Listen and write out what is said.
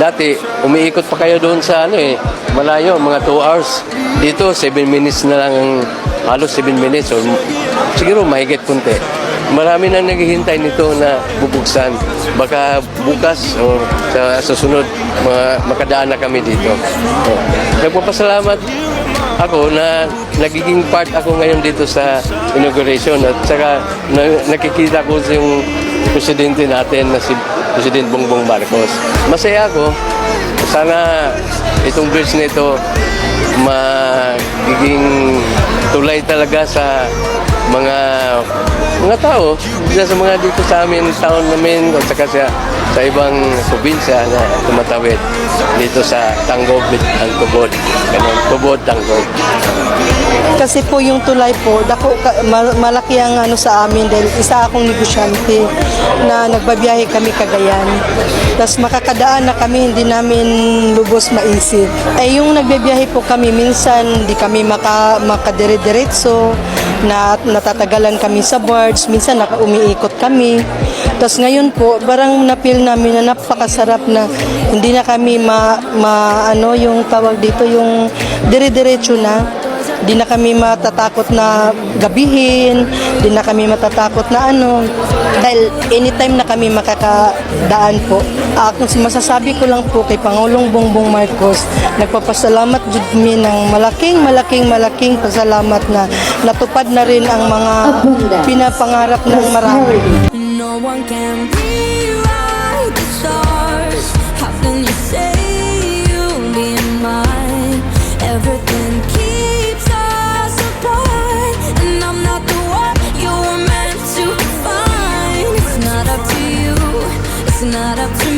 dati, umiikot pa kayo doon sa ano eh, malayo, mga 2 hours. Dito, 7 minutes na lang, ang- halos 7 minutes or siguro mahigit kunti. Marami nang naghihintay nito na bubuksan. Baka bukas o sa susunod, mga, makadaan na kami dito. Oh. Nagpapasalamat ako na nagiging part ako ngayon dito sa inauguration at saka na, nakikita ko yung presidente natin na si President Bongbong Marcos. Masaya ako. Sana itong bridge na ito magiging tulay talaga sa mga mga tao, isa sa mga dito sa amin, taon namin, at saka sa, sa ibang probinsya na tumatawid dito sa Tanggog ang Tubod. Ganun, Tubod, Tanggog. Kasi po yung tulay po, dako, ka- ma- malaki ang ano sa amin dahil isa akong negosyante na nagbabiyahe kami Cagayan. Tapos makakadaan na kami, hindi namin lubos maisip. Eh yung nagbabiyahe po kami, minsan hindi kami maka, makadire-diretso, na natatagalan kami sa boards, minsan naka, umiikot kami. Tapos ngayon po, parang napil namin na napakasarap na hindi na kami ma, ma ano yung tawag dito, yung dire-diretso na. Di na kami matatakot na gabihin, di na kami matatakot na ano. Dahil anytime na kami makakadaan po, uh, kung masasabi ko lang po kay Pangulong Bongbong Marcos, nagpapasalamat jud mi ng malaking malaking malaking pasalamat na natupad na rin ang mga pinapangarap ng marami. No one can be the stars. How can you say not a clue.